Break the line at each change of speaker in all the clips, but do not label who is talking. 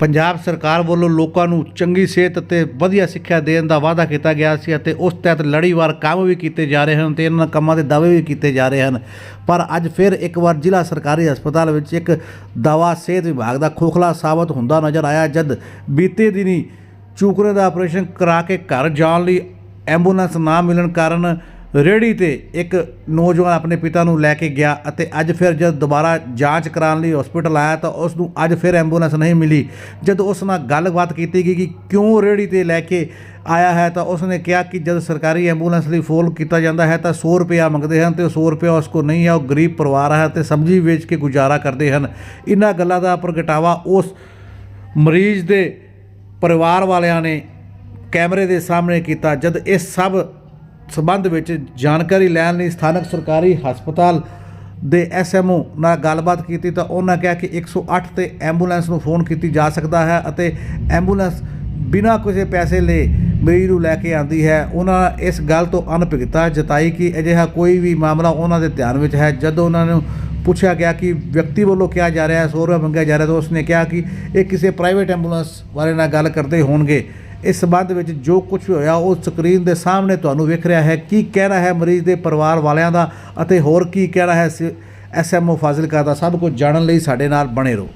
ਪੰਜਾਬ ਸਰਕਾਰ ਵੱਲੋਂ ਲੋਕਾਂ ਨੂੰ ਚੰਗੀ ਸਿਹਤ ਅਤੇ ਵਧੀਆ ਸਿੱਖਿਆ ਦੇਣ ਦਾ ਵਾਅਦਾ ਕੀਤਾ ਗਿਆ ਸੀ ਅਤੇ ਉਸ ਤਹਿਤ ਲੜੀਵਾਰ ਕੰਮ ਵੀ ਕੀਤੇ ਜਾ ਰਹੇ ਹਨ ਤੇ ਇਹਨਾਂ ਕੰਮਾਂ ਦੇ ਦਾਅਵੇ ਵੀ ਕੀਤੇ ਜਾ ਰਹੇ ਹਨ। ਪਰ ਅੱਜ ਫਿਰ ਇੱਕ ਵਾਰ ਜ਼ਿਲ੍ਹਾ ਸਰਕਾਰੀ ਹਸਪਤਾਲ ਵਿੱਚ ਇੱਕ ਦਵਾ ਸਿਹਤ ਵਿਭਾਗ ਦਾ ਖੋਖਲਾ ਸਾਬਤ ਹੁੰਦਾ ਨਜ਼ਰ ਆਇਆ, ਜਦ ਬੀਤੇ ਦਿਨੀ ਚੂਕਰੇ ਦਾ ਆਪਰੇਸ਼ਨ ਕਰਾ ਕੇ ਘਰ ਜਾਣ ਲਈ ਐਂਬੂਲੈਂਸ ਨਾ ਮਿਲਣ ਕਾਰਨ ਰੇਹੜੀ ਤੇ ਇੱਕ ਨੌਜਵਾਨ ਆਪਣੇ ਪਿਤਾ ਨੂੰ ਲੈ ਕੇ ਗਿਆ ਅਤੇ ਅੱਜ ਫਿਰ ਜਦ ਦੁਬਾਰਾ ਜਾਂਚ ਕਰਾਉਣ ਲਈ ਹਸਪੀਟਲ ਆਇਆ ਤਾਂ ਉਸ ਨੂੰ ਅੱਜ ਫਿਰ ਐਂਬੂਲੈਂਸ ਨਹੀਂ ਮਿਲੀ। ਜਦ ਉਸ ਨਾਲ ਗੱਲਬਾਤ ਕੀਤੀ ਗਈ ਕਿ ਕਿਉਂ ਰੇਹੜੀ ਤੇ ਲੈ ਕੇ ਆਇਆ ਹੈ ਤਾਂ ਉਸ ਨੇ ਕਿਹਾ ਕਿ ਜਦ ਸਰਕਾਰੀ ਐਂਬੂਲੈਂਸ ਲਈ ਫੋਨ ਕੀਤਾ ਜਾਂਦਾ ਹੈ ਤਾਂ 100 ਰੁਪਇਆ ਮੰਗਦੇ ਹਨ ਤੇ ਉਹ 100 ਰੁਪਇਆ ਉਸ ਕੋਲ ਨਹੀਂ ਹੈ, ਉਹ ਗਰੀਬ ਪਰਿਵਾਰ ਹੈ ਤੇ ਸਬਜ਼ੀ ਵੇਚ ਕੇ ਗੁਜ਼ਾਰਾ ਕਰਦੇ ਹਨ। ਇਹਨਾਂ ਗੱਲਾਂ ਦਾ ਪ੍ਰਗਟਾਵਾ ਉਸ ਮਰੀਜ਼ ਦੇ ਪਰਿਵਾਰ ਵਾਲਿਆਂ ਨੇ ਕੈਮਰੇ ਦੇ ਸਾਹਮਣੇ ਕੀਤਾ। ਜਦ ਇਹ ਸਭ ਸਬੰਧ ਵਿੱਚ ਜਾਣਕਾਰੀ ਲੈਣ ਲਈ ਸਥਾਨਕ ਸਰਕਾਰੀ ਹਸਪਤਾਲ ਦੇ ਐਸਐਮਓ ਨਾਲ ਗੱਲਬਾਤ ਕੀਤੀ ਤਾਂ ਉਹਨਾਂ ਕਿਹਾ ਕਿ 108 ਤੇ ਐਂਬੂਲੈਂਸ ਨੂੰ ਫੋਨ ਕੀਤੀ ਜਾ ਸਕਦਾ ਹੈ ਅਤੇ ਐਂਬੂਲੈਂਸ ਬਿਨਾਂ ਕਿਸੇ ਪੈਸੇ ਲਏ ਮਰੀਜ਼ ਨੂੰ ਲੈ ਕੇ ਆਂਦੀ ਹੈ। ਉਹਨਾਂ ਇਸ ਗੱਲ ਤੋਂ ਅਨਭਿਗਤਾ ਜਤਾਈ ਕਿ ਅਜਿਹਾ ਕੋਈ ਵੀ ਮਾਮਲਾ ਉਹਨਾਂ ਦੇ ਧਿਆਨ ਵਿੱਚ ਹੈ। ਜਦੋਂ ਉਹਨਾਂ ਨੂੰ ਪੁੱਛਿਆ ਗਿਆ ਕਿ ਵਿਅਕਤੀ ਵੱਲੋਂ ਕਿਹਾ ਜਾ ਰਿਹਾ ਹੈ 100 ਰੁਪਏ ਮੰਗਿਆ ਜਾ ਰਿਹਾ ਤਾਂ ਉਸਨੇ ਕਿਹਾ ਕਿ ਇਹ ਕਿਸੇ ਪ੍ਰਾਈਵੇਟ ਐਂਬੂਲੈਂਸ ਵਾਲੇ ਨਾਲ ਗੱਲ ਕਰਦੇ ਹੋਣਗੇ। ਇਸ ਸੰਬੰਧ ਵਿੱਚ ਜੋ ਕੁਝ ਵੀ ਹੋਇਆ, ਉਹ ਸਕਰੀਨ ਦੇ ਸਾਹਮਣੇ ਤੁਹਾਨੂੰ ਵਿਖ ਰਿਹਾ ਹੈ। ਕੀ ਕਹਿਣਾ ਹੈ ਮਰੀਜ਼ ਦੇ ਪਰਿਵਾਰ ਵਾਲਿਆਂ ਦਾ? ਅਤੇ ਹੋਰ ਕੀ ਕਹਿਣਾ ਹੈ ਐਸਐਮਓ ਫਾਜ਼ਿਲਕਾ ਦਾ? ਸਭ ਕੁਝ ਜਾਣਨ ਲਈ ਸਾਡੇ ਨਾਲ ਬਣੇ ਰਹੋ।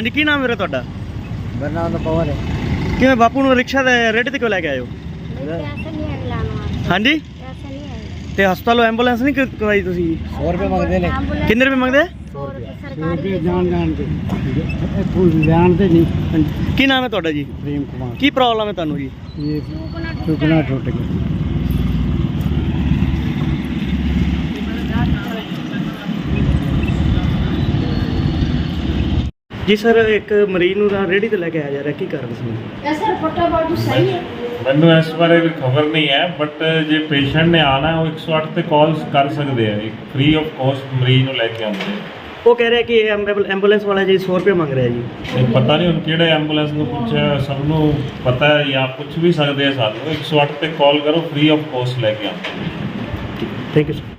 ਹਾਂਜੀ ਕੀ ਨਾਮ ਵੀਰੇ ਤੁਹਾਡਾ?
ਮੇਰਾ ਨਾਮ ਤਾਂ ਪਵਨ ਹੈ।
ਕਿਵੇਂ ਬਾਪੂ ਨੂੰ ਰਿਕਸ਼ਾ ਦੇ ਰੇਟ ਤੇ ਕਿਉਂ ਲੈ ਕੇ ਆਇਓ
ਪੈਸੇ ਨਹੀਂ ਹੈ ਵਾਸਤੇ।
ਹਾਂਜੀ?
ਪੈਸੇ ਨਹੀਂ ਹੈ
ਤੇ ਹਸਪਤਾਲੋਂ ਐਂਬੂਲੈਂਸ ਨਹੀਂ ਕ- ਕਰਵਾਈ ਤੁਸੀਂ?
100 ਰੁਪਏ ਮੰਗਦੇ ਨੇ।
ਕਿੰਨੇ ਰੁਪਏ ਮੰਗਦੇ?
100 ਰੁਪਏ। ਸਰਕਾਰੀ
ਜਾਣ ਜਾਣ ਦੇ ਇੱਥੋਂ ਲੈਣ ਤੇ ਨਹੀਂ।
ਕੀ ਨਾਮ ਹੈ ਤੁਹਾਡਾ ਜੀ?
ਪ੍ਰੇਮ ਕੁਮਾਰ।
ਕੀ ਪ੍ਰੋਬਲਮ ਹੈ ਤੁਹਾਨੂੰ ਜੀ?
ਇਹ ਚੁਗਣਾ ਟੁੱਟ ਗਿਆ।
ਜੀ ਸਰ ਇੱਕ ਮਰੀਜ਼ ਨੂੰ ਤਾਂ ਰੇੜੀ ਤੇ ਲੈ ਕੇ ਆਇਆ ਜਾ ਰਿਹਾ ਕੀ ਕਾਰਨ ਸੀ?
ਇਹ ਸਰ ਫੋਟੋ ਬਾਟੂ ਸਹੀ ਹੈ।
ਮੈਨੂੰ ਇਸ ਬਾਰੇ ਕੋਈ ਖਬਰ ਨਹੀਂ ਹੈ ਬਟ ਜੇ ਪੇਸ਼ੈਂਟ ਨੇ ਆਣਾ ਉਹ 108 ਤੇ ਕਾਲ ਕਰ ਸਕਦੇ ਆ ਇੱਕ ਫ੍ਰੀ ਆਫ ਕਾਸਟ ਮਰੀਜ਼ ਨੂੰ ਲੈ ਕੇ ਆਉਂਦੇ ਆ।
ਉਹ ਕਹਿ ਰਿਹਾ ਕਿ ਇਹ ਐਂਬੂਲ- ਐਂਬੂਲੈਂਸ ਵਾਲਾ ਜੀ 100 ਰੁਪਏ ਮੰਗ ਰਿਹਾ ਜੀ।
ਇਹ ਪਤਾ ਨਹੀਂ ਹੁਣ ਕਿਹੜੇ ਐਂਬੂਲੈਂਸ ਨੂੰ ਪੁੱਛਿਆ ਸਭ ਨੂੰ ਪਤਾ ਹੈ ਜਾਂ ਪੁੱਛ ਵੀ ਸਕਦੇ ਆ ਸਾਨੂੰ। 108 ਤੇ ਕਾਲ ਕਰੋ ਫ੍ਰੀ ਆਫ ਕਾਸਟ ਲੈ ਕੇ ਆਉਂਦੇ
thank you sir